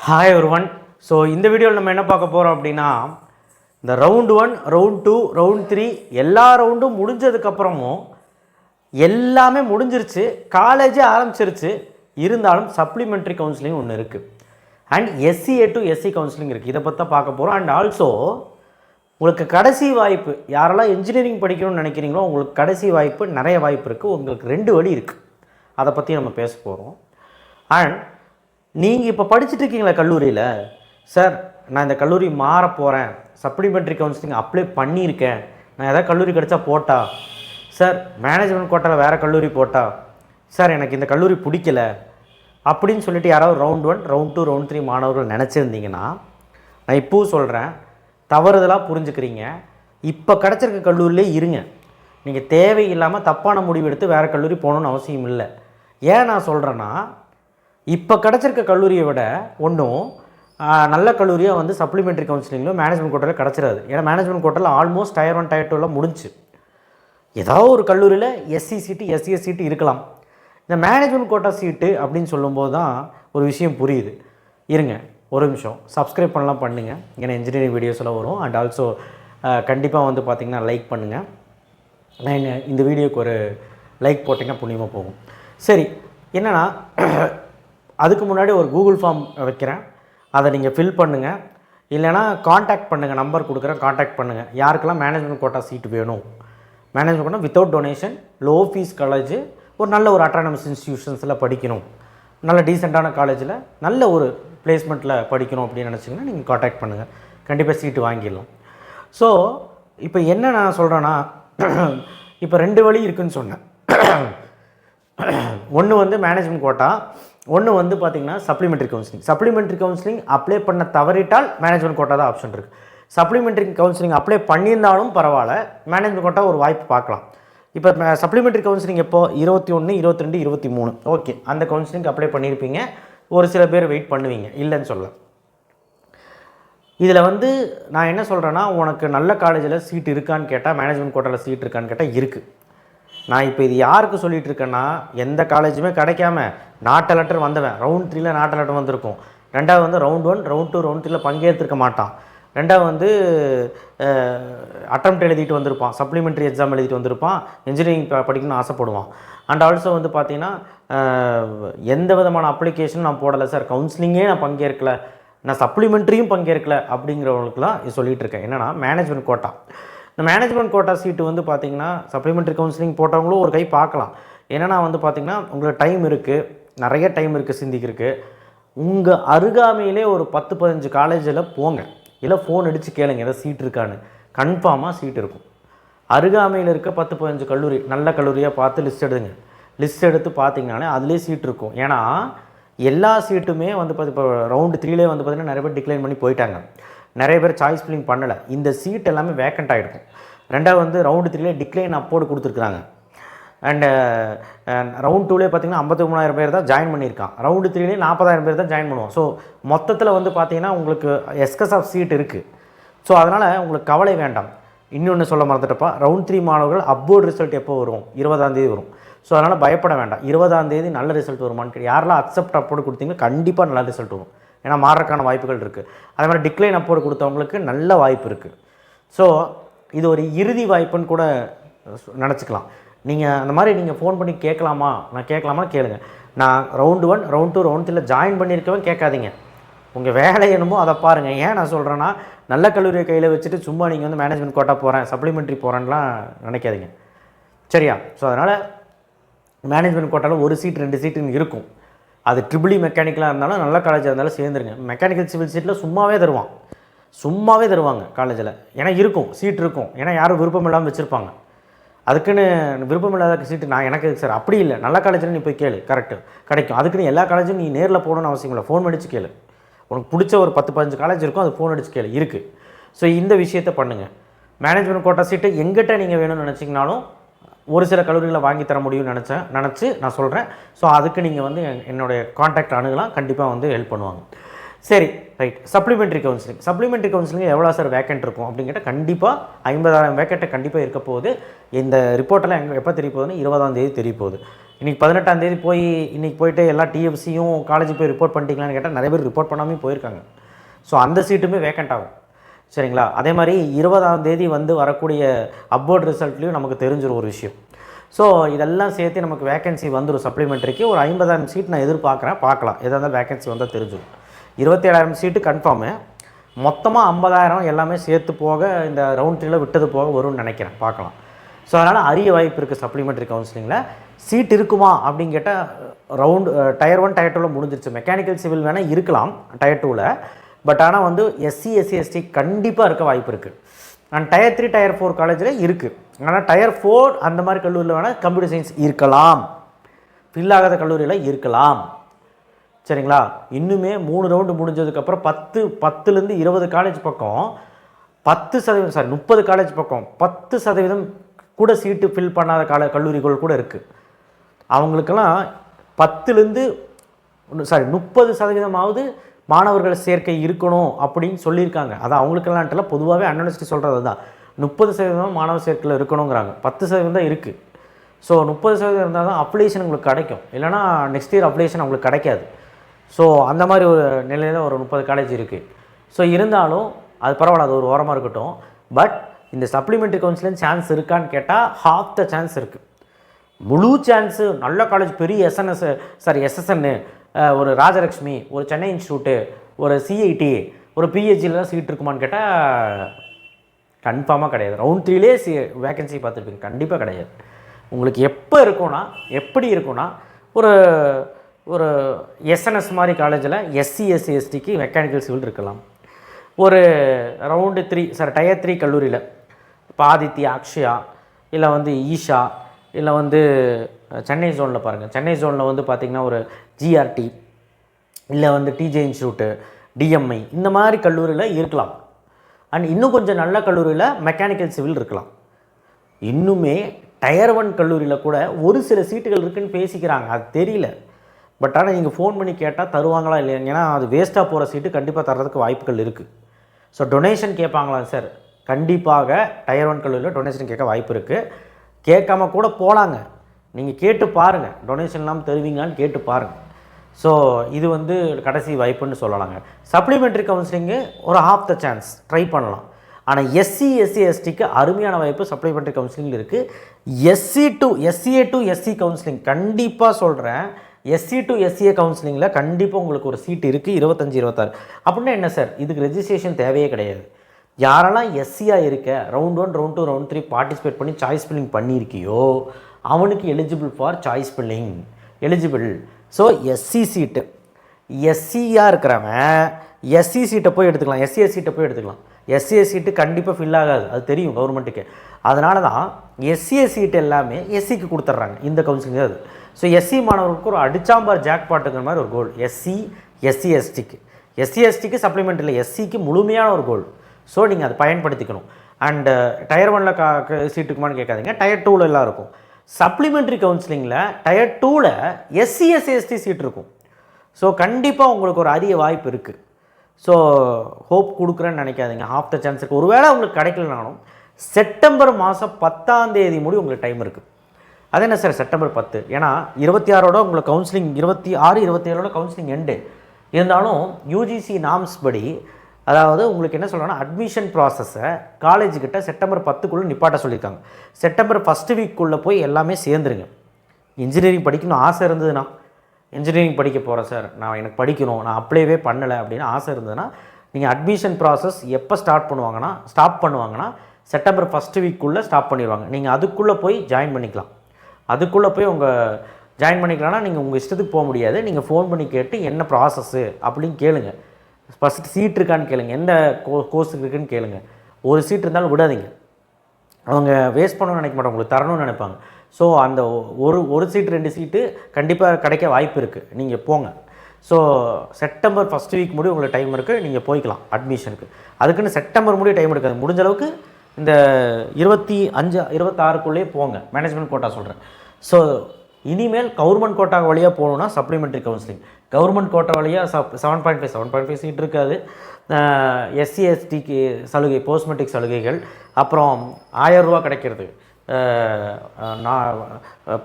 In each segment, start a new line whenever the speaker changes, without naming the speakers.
Hi ஒருவன் so இந்த வீடியோவில் நம்ம என்ன பார்க்க போகிறோம் அப்படின்னா இந்த round one round two round three எல்லா ரவுண்டும் முடிஞ்சதுக்கப்புறமும் எல்லாமே முடிஞ்சிருச்சு காலேஜே ஆரம்பிச்சிருச்சு. இருந்தாலும் சப்ளிமெண்ட்ரி கவுன்சிலிங் ஒன்று இருக்குது and SCA to SC counselling இருக்குது இதை பற்றி பார்க்க போகிறோம் அண்ட் ஆல்சோ உங்களுக்கு கடைசி வாய்ப்பு யாரெல்லாம் இன்ஜினியரிங் படிக்கணும்னு நினைக்கிறீங்களோ உங்களுக்கு கடைசி வாய்ப்பு நிறைய வாய்ப்பு இருக்குது உங்களுக்கு ரெண்டு வழி இருக்குது அதை பற்றி நம்ம பேச போகிறோம் அண்ட் நீங்கள் இப்போ படிச்சுட்டு இருக்கீங்களா கல்லூரியில்? சார் நான் இந்த கல்லூரி மாற போகிறேன் சப்ளிமெண்ட்ரி கவுன்சிலிங் அப்ளை பண்ணியிருக்கேன். நான் எதாவது கல்லூரி கிடச்சா போட்டா? சார் மேனேஜ்மெண்ட் கோட்டாவில் வேறு கல்லூரி போட்டா? சார் எனக்கு இந்த கல்லூரி பிடிக்கல. அப்படின்னு சொல்லிட்டு யாராவது round one round two round three மாணவர்கள் நினச்சிருந்தீங்கன்னா நான் இப்போவும் சொல்கிறேன் தவறுதலாக புரிஞ்சுக்கிறீங்க. இப்போ கிடச்சிருக்க கல்லூரியிலே இருங்க. நீங்கள் தேவையில்லாமல் தப்பான முடிவு எடுத்து வேறு கல்லூரி போகணுன்னு அவசியம் இல்லை. ஏன் நான் சொல்கிறேன்னா இப்போ கிடச்சிருக்க கல்லூரியை விட ஒன்றும் நல்ல கல்லூரியாக வந்து சப்ளிமெண்ட்ரி கவுன்சிலிங்கில் மேனேஜ்மெண்ட் கோட்டரில் கிடச்சிடாது ஏன்னா மேனேஜ்மெண்ட் கோட்டரில் ஆல்மோஸ்ட் டயர் ஒன் டயர் டூலாம் முடிஞ்சு. ஏதாவது ஒரு கல்லூரியில் எஸ்சி சீட்டு எஸ்சிஎஸ் சீட்டு இருக்கலாம். இந்த மேனேஜ்மெண்ட் கோட்டா சீட்டு அப்படின்னு சொல்லும்போது தான் ஒரு விஷயம் புரியுது. இருங்க ஒரு நிமிஷம். சப்ஸ்கிரைப் பண்ணலாம் பண்ணுங்கள் ஏன்னா இன்ஜினியரிங் வீடியோஸெல்லாம் வரும். அண்ட் ஆல்சோ கண்டிப்பாக வந்து பார்த்திங்கன்னா லைக் பண்ணுங்கள் நான் இந்த வீடியோக்கு ஒரு லைக் போட்டிங்கன்னா புண்ணியமாக போகும். சரி என்னென்னா அதுக்கு முன்னாடி ஒரு கூகுள் ஃபார்ம் வைக்கிறேன். அதை நீங்கள் ஃபில் பண்ணுங்கள் இல்லைனா காண்டாக்ட் பண்ணுங்கள் நம்பர் கொடுக்குறேன் காண்டாக்ட் பண்ணுங்கள் யாருக்கெல்லாம் மேனேஜ்மெண்ட் கோட்டா சீட் வேணும்? Management quota without donation low fees college ஒரு நல்ல ஒரு அட்டானமஸ் இன்ஸ்டியூஷன்ஸில் படிக்கணும். நல்ல டீசெண்டான காலேஜில் நல்ல ஒரு பிளேஸ்மெண்ட்டில் படிக்கணும் அப்படின்னு நினச்சிங்கன்னா நீங்கள் காண்டாக்ட் பண்ணுங்கள் கண்டிப்பாக சீட்டு வாங்கிடலாம். ஸோ இப்போ என்ன நான் சொல்கிறேன்னா இப்போ ரெண்டு வழி இருக்குதுன்னு சொன்னேன். ஒன்று வந்து மேனேஜ்மெண்ட் கோட்டா ஒன்று வந்து பார்த்திங்கன்னா supplementary counselling supplementary counselling apply பண்ண தவறிட்டால் மேனேஜ்மெண்ட் கோட்டா தான் ஆப்ஷன் இருக்குது சப்ளிமெண்ட்ரி கவுன்சிலிங் அப்ளை பண்ணியிருந்தாலும் பரவாயில்ல மேனேஜ்மெண்ட் கோட்டா ஒரு வாய்ப்பு பார்க்கலாம். இப்போ சப்ளிமெண்ட்ரி கவுன்சிலிங் எப்போ? இருபத்தி ஒன்று இருபத்தி ரெண்டு இருபத்தி மூணு. ஓகே அந்த கவுன்சிலிங் அப்ளை பண்ணியிருப்பீங்க. ஒரு சில பேர் வெயிட் பண்ணுவீங்க. இல்லைன்னு சொல்ல இதில் வந்து நான் என்ன சொல்கிறேன்னா உனக்கு நல்ல காலேஜில் சீட் இருக்கான்னு கேட்டால் மேனேஜ்மெண்ட் கோட்டாவில் சீட் இருக்கான்னு கேட்டால் இருக்குது நான் இப்போ இது யாருக்கு சொல்லிட்டு இருக்கேன்னா எந்த காலேஜுமே கிடைக்காம நாட்டை லெட்டர் வந்தவன். ரவுண்ட் த்ரீல நாட்டை லெட்டர் வந்திருக்கும். ரெண்டாவது வந்து round one round two round த்ரீல பங்கேற்றிருக்க மாட்டான். ரெண்டாவது வந்து அட்டம் எழுதிட்டு வந்திருப்பான். சப்ளிமெண்ட்ரி எக்ஸாம் எழுதிட்டு வந்திருப்பான். இன்ஜினியரிங் படிக்கணும்னு ஆசைப்படுவான். அண்ட் ஆல்சோ வந்து பார்த்தீங்கன்னா எந்த விதமான அப்ளிகேஷனும் நான் போடலை சார் கவுன்சிலிங்கே நான் பங்கேற்கல. நான் சப்ளிமெண்ட்ரியும் பங்கேற்கல அப்படிங்கிறவங்களுக்குலாம் சொல்லிகிட்டு இருக்கேன் என்னென்னா மேனேஜ்மெண்ட் கோட்டா இந்த மேனேஜ்மெண்ட் கோட்டா சீட்டு வந்து பார்த்திங்கன்னா சப்ளிமெண்ட்ரி கவுன்சிலிங் போட்டவங்களும் ஒரு கை பார்க்கலாம். ஏன்னா வந்து பார்த்திங்கன்னா உங்களுக்கு டைம் இருக்குது நிறைய டைம் இருக்குது சிந்திக்கிறதுக்கு. உங்கள் அருகாமையிலே ஒரு பத்து பதினஞ்சு காலேஜில் போங்க. இல்லை ஃபோன் அடித்து கேளுங்க ஏதாவது சீட் இருக்கான்னு. கன்ஃபார்மாக சீட் இருக்கும். அருகாமையில் இருக்க பத்து பதினஞ்சு கல்லூரி நல்ல கல்லூரியாக பார்த்து லிஸ்ட் எடுங்க. லிஸ்ட் எடுத்து பார்த்தீங்கனாலே அதுலேயே சீட் இருக்கும். ஏன்னா எல்லா சீட்டுமே வந்து பார்த்து இப்போ ரவுண்டு த்ரீலே வந்து பார்த்திங்கன்னா நிறைய பேர் டிக்ளைன் பண்ணி போயிட்டாங்க. நிறைய பேர் சாய்ஸ் ஃபில்லிங் பண்ணலை. இந்த சீட் எல்லாமே வேக்கண்ட் ஆகிருக்கும் ரெண்டாவது வந்து ரவுண்டு த்ரீலே டிக்ளைன் அப்போடு கொடுத்துருக்குறாங்க. அண்டு ரவுண்ட் uh, டூலே பார்த்தீங்கன்னா ஐம்பத்தி மூணாயிரம் பேர் தான் ஜாயின் பண்ணியிருக்கான். ரவுண்டு த்ரீலே நாற்பதாயிரம் பேர் தான் ஜாயின் பண்ணுவோம் ஸோ மொத்தத்தில் வந்து பார்த்தீங்கன்னா உங்களுக்கு எஸ்கஸ் ஆஃப் சீட் இருக்குது ஸோ அதனால் உங்களுக்கு கவலை வேண்டாம். இன்னொன்று சொல்ல மறந்துட்டப்பா ரவுண்ட் த்ரீ மாணவர்கள் அப்போர்டு ரிசல்ட் எப்போ வரும்? இருபதாந்தேதி வரும். ஸோ அதனால் பயப்பட வேண்டாம். இருபதாந்தேதி நல்ல ரிசல்ட் வருமானு கேட்டு யாரெல்லாம் அக்செப்ட் அப்போர்டு கொடுத்தீங்கன்னா கண்டிப்பாக நல்ல ரிசல்ட் வரும். ஏன்னா மாறுறக்கான வாய்ப்புகள் இருக்குது அதே மாதிரி டிக்ளைன் அப்போர்டு கொடுத்தவங்களுக்கு நல்ல வாய்ப்பு இருக்குது ஸோ இது ஒரு இறுதி வாய்ப்புன்னு கூட நினச்சிக்கலாம். நீங்கள் அந்த மாதிரி நீங்கள் ஃபோன் பண்ணி கேட்கலாமா? நான் கேட்கலாமா கேளுங்க. நான் round one round two round த்ரீல ஜாயின் பண்ணியிருக்கவன் கேட்காதீங்க. உங்கள் வேலை என்னமோ அதை பாருங்கள் ஏன் நான் சொல்கிறேன்னா நல்ல கல்லூரியை கையில் வச்சுட்டு சும்மா நீங்கள் வந்து மேனேஜ்மெண்ட் கோட்டா போகிறேன் சப்ளிமெண்ட்ரி போகிறேன்லாம் நினைக்காதீங்க. சரியா? ஸோ அதனால் மேனேஜ்மெண்ட் கோட்டாவில் ஒரு சீட் ரெண்டு சீட்டுன்னு இருக்கும். அது ட்ரிபிளி மெக்கானிக்கலாக e இருந்தாலும் நல்ல காலேஜாக இருந்தாலும் சேர்ந்துருங்க. மெக்கானிக்கல் சிவில் சீட்டில் சும்மாவே தருவான். சும்மாவே தருவாங்க காலேஜில் ஏன்னா இருக்கும் சீட் இருக்கும். ஏன்னா யாரும் விருப்பம் இல்லாமல் வச்சுருப்பாங்க. அதுக்குன்னு விருப்பம் இல்லாத சீட்டு நான் எனக்கு சார் அப்படி இல்லை. நல்ல காலேஜில் நீ போய் கேளு. கரெக்டு கிடைக்கும். அதுக்குன்னு எல்லா காலேஜும் நீ நேரில் போகணும்னு அவசியம் இல்லை. ஃபோன் அடித்து கேளு. உனக்கு பிடிச்ச ஒரு பத்து பதினஞ்சு காலேஜ் இருக்கும் அது ஃபோன் அடித்து கேளு. இருக்குது ஸோ இந்த விஷயத்தை பண்ணுங்கள் மேனேஜ்மெண்ட் கோட்டா சீட்டு எங்கிட்ட நீங்கள் வேணும்னு நினச்சிங்கனாலும் ஒரு சில கல்லூரிகளை வாங்கி தர முடியும்னு நினச்சேன். நினச்சி நான் சொல்கிறேன் ஸோ அதுக்கு நீங்கள் வந்து என்னுடைய காண்டாக்ட் அணுகலாம். கண்டிப்பாக வந்து ஹெல்ப் பண்ணுவாங்க. சரி right supplementary counselling supplementary counselling எவ்வளோ சார் வேக்கண்ட் இருக்கும் அப்படிங்கிட்ட கண்டிப்பாக ஐம்பதாயிரம் வேக்கண்ட்டை கண்டிப்பாக இருக்க போகுது. இந்த ரிப்போர்ட்டெல்லாம் எங்கே எப்போ தெரிய போகுதுன்னு இருபதாம் தேதி தெரிய போகுது. இன்றைக்கி பதினெட்டாம் தேதி போய் இன்றைக்கி போயிட்டு எல்லா டிஎஃப்சியும் காலேஜ் போய் ரிப்போர்ட் பண்ணிட்டீங்களான்னு கேட்டால் நிறைய பேர் ரிப்போர்ட் பண்ணாமல் போயிருக்காங்க. ஸோ அந்த சீட்டுமே வேக்கண்ட் ஆகும். சரிங்களா? அதே மாதிரி இருபதாம் தேதி வந்து வரக்கூடிய அப்போர்ட் ரிசல்ட்லேயும் நமக்கு தெரிஞ்சிரும் ஒரு விஷயம். ஸோ இதெல்லாம் சேர்த்து நமக்கு வேகன்சி வந்துடும் சப்ளிமெண்ட்ரிக்கு ஒரு ஐம்பதாயிரம் சீட் நான் எதிர்பார்க்குறேன். பார்க்கலாம். எதாக இருந்தால் வேகன்சி வந்தால் தெரிஞ்சிடும் இருபத்தேழாயிரம் சீட்டு கன்ஃபார்மு மொத்தமாக ஐம்பதாயிரம் எல்லாமே சேர்த்து போக இந்த ரவுண்ட் த்ரீல விட்டது போக வரும்னு நினைக்கிறேன். பார்க்கலாம். ஸோ அதனால் அரிய வாய்ப்பு இருக்குது சப்ளிமெண்ட்ரி கவுன்சிலிங்கில் சீட் இருக்குமா அப்படின்னு கேட்டால் ரவுண்டு டயர் ஒன் டயர் டூவில் முடிஞ்சிருச்சு. மெக்கானிக்கல் சிவில் வேணால் இருக்கலாம் டயர் டூவில் பட் ஆனால் வந்து எஸ்சி எஸ்சி எஸ்டி கண்டிப்பாக இருக்க வாய்ப்பு இருக்குது and tier three tier four காலேஜில் இருக்குது ஆனால் டயர் ஃபோர் அந்த மாதிரி கல்லூரியில் வேணால் கம்ப்யூட்டர் சயின்ஸ் இருக்கலாம். ஃபில் ஆகாத கல்லூரியில் இருக்கலாம். சரிங்களா? இன்னுமே மூணு ரவுண்டு முடிஞ்சதுக்கப்புறம் பத்து பத்துலேருந்து இருபது காலேஜ் பக்கம் பத்து சதவீதம் சாரி முப்பது காலேஜ் பக்கம் பத்து சதவீதம் கூட சீட்டு ஃபில் பண்ணாத கால கல்லூரிகள் கூட இருக்குது அவங்களுக்கெல்லாம் பத்துலேருந்து சாரி முப்பது சதவீதமாவது மாணவர்கள் சேர்க்கை இருக்கணும் அப்படின்னு சொல்லியிருக்காங்க. அது அவங்களுக்கெல்லாம்ட்டில் பொதுவாகவே அன்னனிஸ்டி சொல்கிறது தான் முப்பது சதவீதம் மாணவர் சேர்க்கையில் இருக்கணுங்கிறாங்க. பத்து சதவீதம் தான் இருக்குது ஸோ முப்பது சதவீதம் இருந்தால் தான் அப்ளிகேஷன் உங்களுக்கு கிடைக்கும். இல்லைனா நெக்ஸ்ட் இயர் அப்ளிகேஷன் உங்களுக்கு கிடைக்காது. ஸோ அந்த மாதிரி ஒரு நிலையில் ஒரு முப்பது காலேஜ் இருக்குது ஸோ இருந்தாலும் அது பரவாயில்ல அது ஒரு ஓரமாக இருக்கட்டும். பட் இந்த சப்ளிமெண்ட்ரி கவுன்சிலிங் சான்ஸ் இருக்கான்னு கேட்டால் ஹாஃப் த சான்ஸ் இருக்குது முழு சான்ஸு நல்ல காலேஜ் பெரிய எஸ்என்எஸ் சாரி எஸ்எஸ்என்னு ஒரு ராஜலக்ஷ்மி ஒரு சென்னை இன்ஸ்டியூட்டு ஒரு சிஐடி ஒரு பிஹெச்சியில் தான் சீட் இருக்குமான்னு கேட்டால் கன்ஃபார்மாக கிடையாது. ரவுண்ட் த்ரீலே சி வேகன்சி பார்த்துருப்பீங்க. கண்டிப்பாக கிடையாது. உங்களுக்கு எப்போ இருக்கும்னா எப்படி இருக்கும்னா ஒரு ஒரு எஸ்என்எஸ் மாதிரி காலேஜில் எஸ்சி எஸ்சி எஸ்டிக்கு மெக்கானிக்கல் சிவில் இருக்கலாம். ஒரு round three sorry tier three கல்லூரியில் இப்போ ஆதித்யா அக்ஷயா இல்லை வந்து ஈஷா இல்லை வந்து சென்னை ஜோனில் பாருங்கள் சென்னை ஜோனில் வந்து பார்த்திங்கன்னா ஒரு ஜிஆர்டி இல்லை வந்து டிஜே இன்ஸ்டியூட்டு டிஎம்ஐ இந்த மாதிரி கல்லூரியில் இருக்கலாம். அண்ட் இன்னும் கொஞ்சம் நல்ல கல்லூரியில் மெக்கானிக்கல் சிவில் இருக்கலாம். இன்னுமே டயர் ஒன் கல்லூரியில் கூட ஒரு சில சீட்டுகள் இருக்குதுன்னு பேசிக்கிறாங்க. அது தெரியல. பட் ஆனால் நீங்கள் ஃபோன் பண்ணி கேட்டால் தருவாங்களா இல்லையா ஏன்னா அது வேஸ்ட்டாக போகிற சீட்டு கண்டிப்பாக தர்றதுக்கு வாய்ப்புகள் இருக்குது ஸோ டொனேஷன் கேட்பாங்களா சார் கண்டிப்பாக டயர் ஒன் கல்லூரியில் டொனேஷன் கேட்க வாய்ப்பு இருக்குது கேட்காம கூட போகலாங்க நீங்கள் கேட்டு பாருங்கள் டொனேஷன் இல்லாமல் தருவீங்களான்னு கேட்டு பாருங்கள் ஸோ இது வந்து கடைசி வாய்ப்புன்னு சொல்லலாங்க. சப்ளிமெண்ட்ரி கவுன்சிலிங்கு ஒரு ஹாஃப் த சான்ஸ் ட்ரை பண்ணலாம். ஆனால் எஸ்சி எஸ்சி எஸ்டிக்கு அருமையான வாய்ப்பு சப்ளிமெண்ட்ரி கவுன்சிலிங் இருக்குது SC to SCA to SC counselling கண்டிப்பாக சொல்கிறேன் எஸ்சி டு எஸ்சிஏ கவுன்சிலிங்கில் கண்டிப்பாக உங்களுக்கு ஒரு சீட் இருக்குது இருபத்தஞ்சி இருபத்தாறு. அப்படின்னா என்ன சார்? இதுக்கு ரெஜிஸ்ட்ரேஷன் தேவையே கிடையாது. யாரெல்லாம் எஸ்சியாக இருக்க round one round two round three participate பண்ணி சாய்ஸ் ஃபில்லிங் பண்ணியிருக்கியோ அவனுக்கு eligible for choice filling eligible so SC seat எஸ்சியாக இருக்கிறவன் எஸ்சி சீட்டை போய் எடுத்துக்கலாம் எஸ்சிஎஸ் சீட்டை போய் எடுத்துக்கலாம் எஸ்சிஎஸ் சீட்டு கண்டிப்பாக ஃபில் ஆகாது அது தெரியும் கவர்மெண்ட்டுக்கு அதனால தான் எஸ்சிஎஸ் சீட்டு எல்லாமே எஸ்சிக்கு கொடுத்துட்றாங்க இந்த கவுன்சிலிங் அது ஸோ எஸ்சி மாணவர்களுக்கு ஒரு அடிச்சாம்பார் ஜாக் பாட்டுங்கிற மாதிரி ஒரு கோல் எஸ்சி எஸ்சிஎஸ்டிக்கு எஸ்சிஎஸ்டிக்கு சப்ளிமெண்ட் இல்லை எஸ்சிக்கு முழுமையான ஒரு கோல் ஸோ நீங்கள் அதை பயன்படுத்திக்கணும் அண்டு டயர் ஒனில் கா சீட்டுக்குமான்னு கேட்காதீங்க டயர் டூவில் எல்லாம் இருக்கும் சப்ளிமெண்ட்ரி கவுன்சிலிங்கில் டயர் டூவில் எஸ்சி சீட் இருக்கும். ஸோ கண்டிப்பாக உங்களுக்கு ஒரு அரிய வாய்ப்பு இருக்குது ஸோ ஹோப் கொடுக்குறேன்னு நினைக்காதீங்க. ஹாஃப் த சான்ஸ் இருக்குது ஒருவேளை உங்களுக்கு கிடைக்கலனாலும் செப்டம்பர் மாதம் பத்தாம் தேதி முடி உங்களுக்கு டைம் இருக்குது அது என்ன சார் செப்டம்பர் பத்து. ஏன்னா இருபத்தி ஆறோட உங்களுக்கு கவுன்சிலிங் இருபத்தி ஆறு இருபத்தி ஏழோட கவுன்சிலிங் எண்டு இருந்தாலும் யூஜிசி நாம்ஸ் படி அதாவது உங்களுக்கு என்ன சொல்கிறேன்னா அட்மிஷன் ப்ராசஸை காலேஜுக்கிட்ட செப்டம்பர் பத்துக்குள்ளே நிப்பாட்ட சொல்லியிருக்காங்க. செப்டம்பர் ஃபஸ்ட்டு வீக்குள்ளே போய் எல்லாமே சேர்ந்துருங்க. இன்ஜினியரிங் படிக்கணும் ஆசை இருந்ததுன்னா இன்ஜினியரிங் படிக்க போகிறேன் சார் நான் எனக்கு படிக்கணும். நான் அப்ளைவே பண்ணலை அப்படின்னு ஆசை இருந்ததுன்னா நீங்கள் அட்மிஷன் ப்ராசஸ் எப்போ ஸ்டார்ட் பண்ணுவாங்கன்னா ஸ்டாப் பண்ணுவாங்கன்னா செப்டம்பர் ஃபஸ்ட்டு வீக்குள்ளே ஸ்டாப் பண்ணிடுவாங்க. நீங்கள் அதுக்குள்ளே போய் ஜாயின் பண்ணிக்கலாம். அதுக்குள்ளே போய் உங்கள் ஜாயின் பண்ணிக்கலாம்னா நீங்கள் உங்கள் இஷ்டத்துக்கு போக முடியாது. நீங்கள் ஃபோன் பண்ணி கேட்டு என்ன ப்ராசஸ்ஸு அப்படின்னு கேளுங்கள் ஃபஸ்ட்டு சீட் இருக்கான்னு கேளுங்க. எந்த கோ கோர்ஸுக்கு இருக்குன்னு கேளுங்க. ஒரு சீட் இருந்தாலும் விடாதீங்க. அவங்க வேஸ்ட் பண்ணணும்னு நினைக்க மாட்டாங்க. உங்களுக்கு தரணும்னு நினைப்பாங்க. ஸோ அந்த ஒரு ஒரு சீட்டு ரெண்டு சீட்டு கண்டிப்பாக கிடைக்க வாய்ப்பு இருக்குது நீங்கள் போங்க. ஸோ செப்டம்பர் ஃபஸ்ட் வீக் முடியும் உங்களுக்கு டைம் இருக்குது நீங்கள் போய்க்கலாம் அட்மிஷனுக்கு அதுக்குன்னு செப்டம்பர் முடிய டைம் எடுக்காது. முடிஞ்ச அளவுக்கு இந்த இருபத்தி அஞ்சு இருபத்தாறுக்குள்ளேயே போங்க. மேனேஜ்மெண்ட் கோட்டா சொல்கிறேன் ஸோ இனிமேல் கவர்மெண்ட் கோட்டா வழியாக போகணுன்னா சப்ளிமெண்ட்ரி கவுன்சிலிங் கவர்மெண்ட் கோட்டா வழியாக sub seven point five seven point five seat இருக்காது. எஸ்சி எஸ்டிக்கு சலுகை போஸ்மெட்டிக் சலுகைகள் அப்புறம் ஆயரூவா கிடைக்கிறது. நான்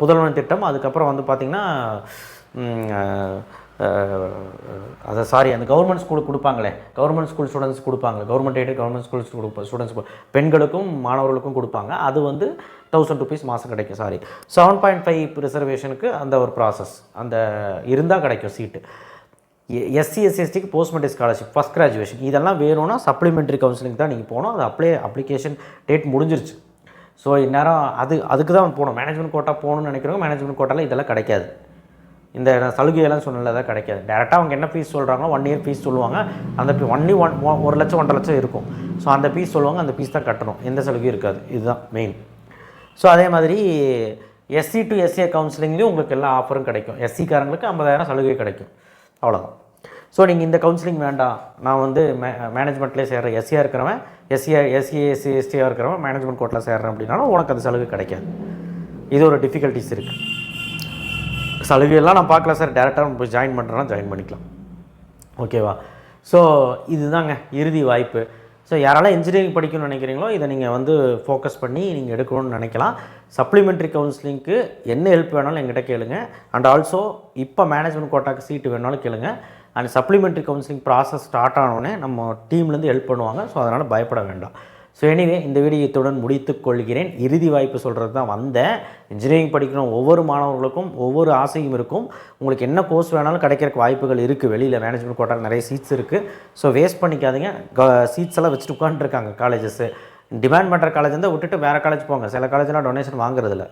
புதல்வன் திட்டம் அதுக்கப்புறம் வந்து பார்த்திங்கன்னா அதை சாரி அந்த கவர்மெண்ட் ஸ்கூலுக்கு கொடுப்பாங்களே. கவர்மெண்ட் ஸ்கூல் ஸ்டூடெண்ட்ஸ் கொடுப்பாங்க government aided government school students பெண்களுக்கும் மாணவர்களுக்கும் கொடுப்பாங்க. அது வந்து தௌசண்ட் ருபீஸ் மாதம் கிடைக்கும் சாரி செவன் பாயிண்ட் ஃபைவ் ரிசர்வேஷனுக்கு அந்த ஒரு ப்ராசஸ் அந்த இருந்தால் கிடைக்கும் seat SC எஸ்சிஎஸ்டிக்கு post matric scholarship first graduation இதெல்லாம் வேணும்னா சப்ளிமெண்ட்ரி கவுன்சிலிங் தான் நீங்கள் போகணும். அது அப்ளை அப்ளிகேஷன் டேட் முடிஞ்சிருச்சு. ஸோ இந்நேரம் அது அதுக்கு தான் போகணும். மேனேஜ்மெண்ட் கோட்டா போகணும்னு நினைக்கிறவங்க மேனேஜ்மெண்ட் கோட்டாவில் இதெல்லாம் கிடைக்காது. இந்த சலுகையெல்லாம் சொன்னல தான் கிடைக்காது. டேரெக்டாக அவங்க என்ன ஃபீஸ் சொல்கிறாங்களோ ஒன் இயர் ஃபீஸ் சொல்லுவாங்க. அந்த ஒன்லி ஒன் ஒரு லட்சம் ஒன்றரை லட்சம் இருக்கும். ஸோ அந்த ஃபீஸ் சொல்லுவாங்க அந்த ஃபீஸ் தான் கட்டணும். எந்த சலுகையும் இருக்காது. இதுதான் மெயின் ஸோ அதே மாதிரி எஸ்சி டு எஸ்சி கவுன்சிலிங்லேயும் உங்களுக்கு எல்லா ஆஃபரும் கிடைக்கும். எஸ்சிக்காரங்களுக்கு ஐம்பதாயிரம் சலுகை கிடைக்கும். அவ்வளோதான் ஸோ நீங்கள் இந்த கவுன்சிலிங் வேண்டாம். நான் வந்து மே மேனேஜ்மெண்ட்லேயே சேர்கிறேன் எஸ்சியாக இருக்கிறவன் எஸ்சியா எஸ்சி எஸ்சி எஸ்டியாக இருக்கிறவன் மேனேஜ்மெண்ட் கோட்டில் சேர்றேன் அப்படின்னாலும் உனக்கு அந்த சலுகை கிடைக்காது. இது ஒரு டிஃபிகல்ட்டிஸ் இருக்குது சலுகையெல்லாம் நான் பார்க்கல சார். டேரெக்டாக நம்ம ஜாயின் பண்ணுறேன்னா ஜாயின் பண்ணிக்கலாம். ஓகேவா ஸோ இதுதாங்க இறுதி வாய்ப்பு. ஸோ யாரெல்லாம் இன்ஜினியரிங் படிக்கணும்னு நினைக்கிறீங்களோ இதை நீங்கள் வந்து ஃபோக்கஸ் பண்ணி நீங்கள் எடுக்கணும்னு நினைக்கலாம். சப்ளிமெண்ட்ரி கவுன்சிலிங்க்கு என்ன ஹெல்ப் வேணாலும் எங்கிட்ட கேளுங்க. அண்ட் ஆல்சோ இப்போ மேனேஜ்மெண்ட் கோட்டாக்கு சீட்டு வேணாலும் கேளுங்க. And supplementary counselling process start ஆனோடனே நம்ம டீம்லேருந்து ஹெல்ப் பண்ணுவாங்க. ஸோ அதனால் பயப்பட வேண்டாம். ஸோ எனிவே இந்த வீடியோத்துடன் முடித்துக் கொள்கிறேன். இறுதி வாய்ப்பு சொல்கிறது தான் வந்தேன். இன்ஜினியரிங் படிக்கணும் ஒவ்வொரு மாணவர்களுக்கும் ஒவ்வொரு ஆசையும் இருக்கும். உங்களுக்கு என்ன கோர்ஸ் வேணாலும் கிடைக்கிறக்கு வாய்ப்புகள் இருக்குது வெளியில் மேனேஜ்மெண்ட் கோட்டால் நிறைய சீட்ஸ் இருக்குது ஸோ வேஸ்ட் பண்ணிக்காதீங்க. சீட்ஸ் எல்லாம் வச்சுட்டு உட்காந்துருக்காங்க காலேஜஸ்ஸு டிமாண்ட் பண்ணுற காலேஜ் இருந்தால் விட்டுட்டு வேறு காலேஜ் போங்க. சில காலேஜ்லாம் டொனேஷன் வாங்குறதில்ல.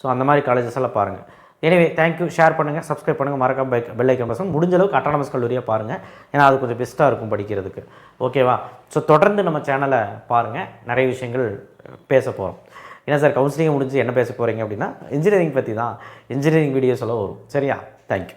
ஸோ அந்த மாதிரி காலேஜஸ் எல்லாம் பாருங்கள் எனவே தேங்க்யூ ஷேர் பண்ணுங்கள் சப்ஸ்கிரைப் பண்ணுங்கள் மறக்காம பைக் பெல் ஐக்கன் பிரஸ் முடிஞ்ச அளவுக்கு அட்டானமஸ் கல்லூரியாக பாருங்கள் ஏன்னா அது கொஞ்சம் பெஸ்ட்டாக இருக்கும் படிக்கிறதுக்கு. ஓகேவா ஸோ தொடர்ந்து நம்ம சேனலை பாருங்கள் நிறைய விஷயங்கள் பேச போகிறோம் என்ன சார் கவுன்சிலிங் முடிஞ்சு என்ன பேச போகிறீங்க அப்படின்னா இன்ஜினியரிங் பற்றி தான் இன்ஜினியரிங் வீடியோஸ் எல்லாம் வரும். சரியா? தேங்க்யூ